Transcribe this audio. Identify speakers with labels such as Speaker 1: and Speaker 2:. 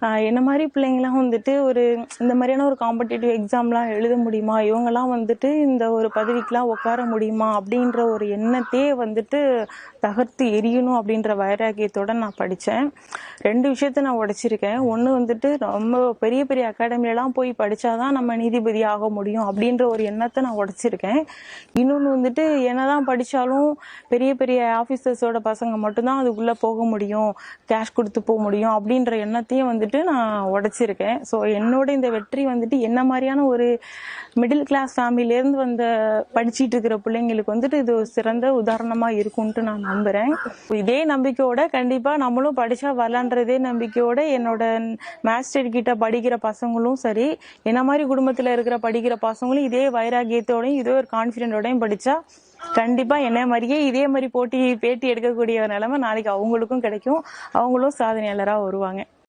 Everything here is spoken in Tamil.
Speaker 1: என்ன மாதிரி பிள்ளைங்களாம் வந்துட்டு ஒரு இந்த மாதிரியான ஒரு காம்படிட்டிவ் எக்ஸாம்லாம் எழுத முடியுமா? இவங்கெல்லாம் வந்துட்டு இந்த ஒரு பதவிக்கெலாம் உட்கார முடியுமா? அப்படின்ற ஒரு எண்ணத்தையே வந்துட்டு தகர்த்து எரியணும் அப்படின்ற வைராக்கியத்தோட நான் படித்தேன். ரெண்டு விஷயத்த நான் உடைச்சிருக்கேன். ஒன்று வந்துட்டு ரொம்ப பெரிய பெரிய அகாடமிலலாம் போய் படித்தாதான் நம்ம நீதிபதி ஆக முடியும் அப்படின்ற ஒரு எண்ணத்தை நான் உடைச்சிருக்கேன். இன்னொன்று வந்துட்டு என்னதான் படித்தாலும் பெரிய பெரிய ஆஃபீஸர்ஸோட பசங்க மட்டும்தான் அதுக்குள்ளே போக முடியும். கேஷ் கொடுத்து போக முடியும் அப்படின்ற எண்ணத்தையும் வந்துட்டு நான் உடைச்சிருக்கேன். ஸோ என்னோட இந்த வெற்றி வந்துட்டு என்ன மாதிரியான ஒரு மிடில் கிளாஸ் ஃபேமிலியிலேருந்து வந்த படிச்சிட்டு இருக்கிற பிள்ளைங்களுக்கு வந்துட்டு இது ஒரு சிறந்த உதாரணமாக இருக்கும்ன்ட்டு நான் நம்புகிறேன் இதே நம்பிக்கையோட கண்டிப்பாக நம்மளும் படித்தா வரலான்றதே நம்பிக்கையோட என்னோட மேஸ்டர் கிட்ட படிக்கிற பசங்களும் சரி என்ன மாதிரி குடும்பத்தில் இருக்கிற படிக்கிற பசங்களும் இதே வைராகியத்தோடையும் இதே ஒரு கான்ஃபிடென்ட்டோடையும் படித்தா கண்டிப்பா என்ன மாதிரியே இதே மாதிரி போட்டி பேட்டி எடுக்கக்கூடிய நிலைமை நாளைக்கு அவங்களுக்கும் கிடைக்கும். அவங்களும் சாதனையாளராக வருவாங்க.